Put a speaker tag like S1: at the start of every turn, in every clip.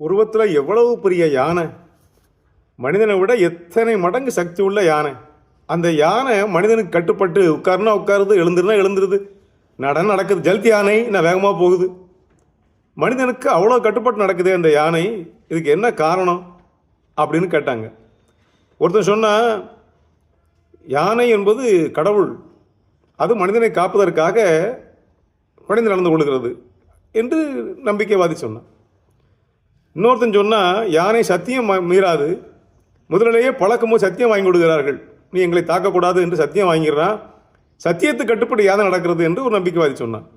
S1: உருவத்தில் எவ்வளவு பெரிய யானை? மனிதனை விட எத்தனை மடங்கு சக்தி உள்ள யானை? அந்த யானை மனிதனுக்கு கட்டுப்பட்டு உட்காருனா உட்காருது எழுந்துருனா எழுந்துருது. நடனம் நடக்குது. ஜல்தி யானை நான் வேகமாக போகுது. மனிதனுக்கு அவ்வளோ கட்டுப்பாட்டு நடக்குது அந்த யானை இதுக்கு என்ன காரணம் அப்படின்னு கேட்டாங்க. ஒருத்தன் சொன்னால் யானை என்பது கடவுள். அது மனிதனை காப்பதற்காக மனிதன் நடந்து கொள்கிறது என்று நம்பிக்கைவாதி சொன்னான். இன்னொருத்தன் சொன்னால் யானை சத்தியம் ம- மீறாது. முதலிலேயே பழக்கமோ சத்தியம் வாங்கி கொடுக்கிறார்கள். நீ எங்களை தாக்கக்கூடாது என்று சத்தியம் வாங்கிடுறான். சத்தியத்துக்கு கட்டுப்பட்டு யானை நடக்கிறது என்று ஒரு நம்பிக்கைவாதி சொன்னான்.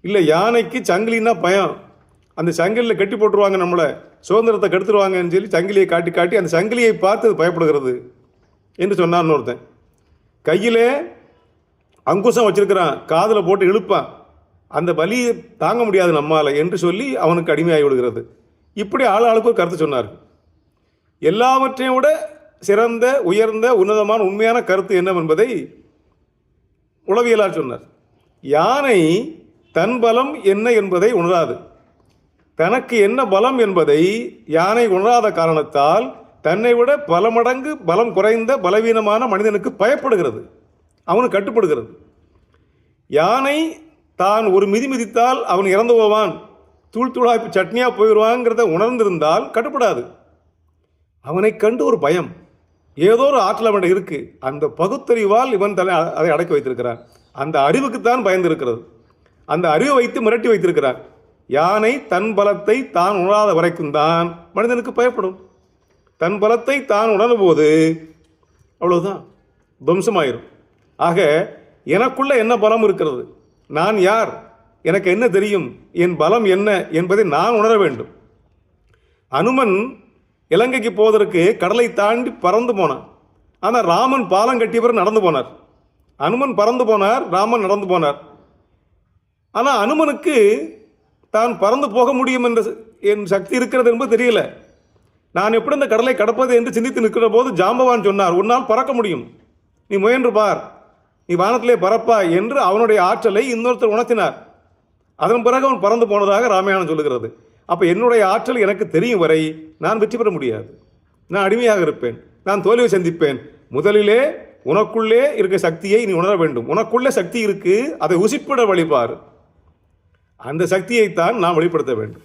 S1: இல்லை யானைக்கு சங்கிலின்னா பயம். அந்த சங்கிலியில் கட்டி போட்டுருவாங்க நம்மளை. சுதந்திரத்தை கெடுத்துருவாங்கன்னு சொல்லி சங்கிலியை காட்டி காட்டி அந்த சங்கிலியை பார்த்து அது பயப்படுகிறது என்று சொன்னான் இன்னொருத்தன். கையிலே அங்குசம் வச்சிருக்கிறான். காதில் போட்டு இழுப்பான். அந்த வலியை தாங்க முடியாது நம்மால் என்று சொல்லி அவனுக்கு அடிமையாகி விடுகிறது. இப்படி ஆள் ஆளுக்கு ஒரு கருத்து சொன்னார். எல்லாவற்றையும் விட சிறந்த உயர்ந்த உன்னதமான உண்மையான கருத்து என்னவென்பதை உளவியலார் சொன்னார். யானை தன் பலம் என்ன என்பதை உணராது. தனக்கு என்ன பலம் என்பதை யானை உணராத காரணத்தால் தன்னை விட பல மடங்கு பலம் குறைந்த பலவீனமான மனிதனுக்கு பயப்படுகிறது. அவனுக்கு கட்டுப்படுகிறது. யானை தான் ஒரு மிதி மிதித்தால் அவன் இறந்து போவான். தூள் தூளாக இப்போ சட்னியாக போயிடுவாங்கிறத உணர்ந்திருந்தால் கட்டுப்படாது. அவனை கண்டு ஒரு பயம். ஏதோ ஒரு ஆற்றல் அவன் இருக்கு. அந்த பகுத்தறிவால் இவன் தலை அ- அதை அடக்கி வைத்திருக்கிறான். அந்த அறிவுக்குத்தான் பயந்திருக்கிறது. அந்த அறிவை வைத்து மிரட்டி வைத்திருக்கிறான். யானை தன் பலத்தை தான் உணராத வரைக்கும் தான் மனிதனுக்கு பயப்படும். தன் பலத்தை தான் உணரும் போது அவ்வளவுதான். துவம்சமாயிரும். ஆக எனக்குள்ள என்ன பலம் இருக்கிறது? நான் யார்? எனக்கு என்ன தெரியும்? என் பலம் என்ன என்பதை நான் உணர வேண்டும். அனுமன் இலங்கைக்கு போவதற்கு கடலை தாண்டி பறந்து போனான். ஆனால் ராமன் பாலம் கட்டியவர் நடந்து போனார். அனுமன் பறந்து போனார் ராமன் நடந்து போனார். ஆனால் அனுமனுக்கு தான் பறந்து போக முடியும் என்ற ச- என் சக்தி இருக்கிறது என்பது தெரியல. நான் எப்படி இந்த கடலை கடப்பது என்று சிந்தித்து நிற்கிற போது ஜாம்பவான் சொன்னார் உன்னால் பறக்க முடியும். நீ முயன்று பார். நீ வானத்திலே பறப்பா என்று அவனுடைய ஆற்றலை இன்னொருத்தர் உணர்த்தினார். அதன் பிறகு அவன் பறந்து போனதாக ராமாயணம் சொல்லுகிறது. அப்போ என்னுடைய ஆற்றல் எனக்கு தெரியும் வரை நான் வெற்றி பெற முடியாது. நான் அடிமையாக இருப்பேன். நான் தோல்வியை சந்திப்பேன். முதலிலே உனக்குள்ளே இருக்க சக்தியை நீ உணர வேண்டும். உனக்குள்ளே சக்தி இருக்கு அதை உசிப்பிட வழிபார். அந்த சக்தியைத்தான் நாம் வெளிப்படுத்த வேண்டும்.